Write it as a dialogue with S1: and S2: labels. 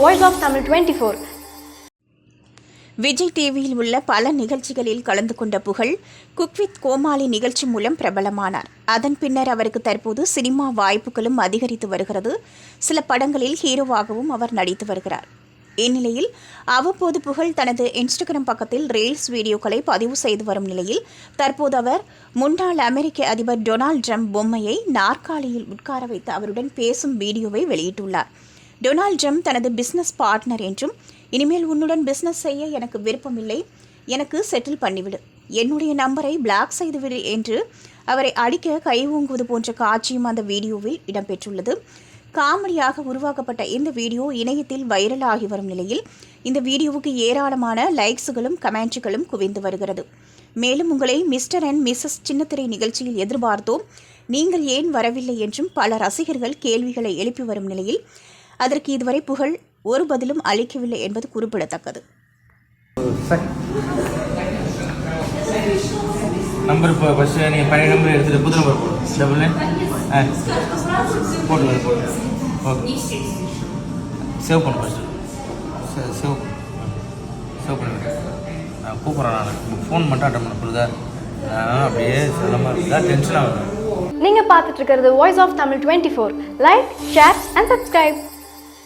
S1: Voice of Tamil 24.
S2: Vijay டிவியில் உள்ள பல நிகழ்ச்சிகளில் கலந்து கொண்ட புகழ் குக் வித் கோமாளி நிகழ்ச்சி மூலம் பிரபலமானார். அதன் பின்னர் அவருக்கு தற்போது சினிமா வாய்ப்புகளும் அதிகரித்து வருகிறது. சில படங்களில் ஹீரோவாகவும் அவர் நடித்து வருகிறார். இந்நிலையில் அவ்வப்போது புகழ் தனது இன்ஸ்டாகிராம் பக்கத்தில் ரீல்ஸ் வீடியோக்களை பதிவு செய்து வரும் நிலையில் தற்போது அவர் முன்னாள் அமெரிக்க அதிபர் டொனால்ட் ட்ரம்ப் பொம்மையை நாற்காலியில் உட்கார வைத்து அவருடன் பேசும் வீடியோவை வெளியிட்டுள்ளார். டொனால்ட் ட்ரம்ப் தனது பிஸ்னஸ் பார்ட்னர் என்றும் இனிமேல் உன்னுடன் பிஸ்னஸ் செய்ய எனக்கு விருப்பமில்லை எனக்கு செட்டில் பண்ணிவிடு. என்னுடைய நம்பரை பிளாக் செய்துவிடு என்று அவரை அடிக்க கை ஓங்குவது போன்ற காட்சியும் அந்த வீடியோவில் இடம்பெற்றுள்ளது. காமெடியாக உருவாக்கப்பட்ட இந்த வீடியோ இணையத்தில் வைரலாகி வரும் நிலையில் இந்த வீடியோவுக்கு ஏராளமான லைக்ஸுகளும் கமெண்ட்ஸுகளும் குவிந்து வருகிறது. மேலும் உங்களை மிஸ்டர் அண்ட் மிஸ்ஸஸ் சின்னத்திரை நிகழ்ச்சியில் எதிர்பார்த்தோம். நீங்கள் ஏன் வரவில்லை என்றும் பல ரசிகர்கள் கேள்விகளை எழுப்பி வரும் நிலையில் அதற்கு இதுவரை புகழ் ஒரு பதிலும் அளிக்கவில்லை என்பது குறிப்பிடத்தக்கது.
S3: நம்பர் இப்போ ஃபஸ்ட்டு நீங்கள் பழைய நம்பர் எடுத்துகிட்டு புது நம்பர் போடும் டபுள் நைன் ஆ. போட்டு போட்டு ஓகே. சேவ் பண்ணு ஃபஸ்ட்டு சேவ் சேவ் பண்ணுங்க. நான் கூப்பிட்றேன் நான். ஃபோன் மட்டும் அட்டன் பண்ண புரியுதா? நான் அப்படியே சிலமாக இருக்குதா டென்ஷன் ஆகுது
S1: நீங்க பார்த்துட்டு இருக்கிறது voice of Tamil twenty four like share and subscribe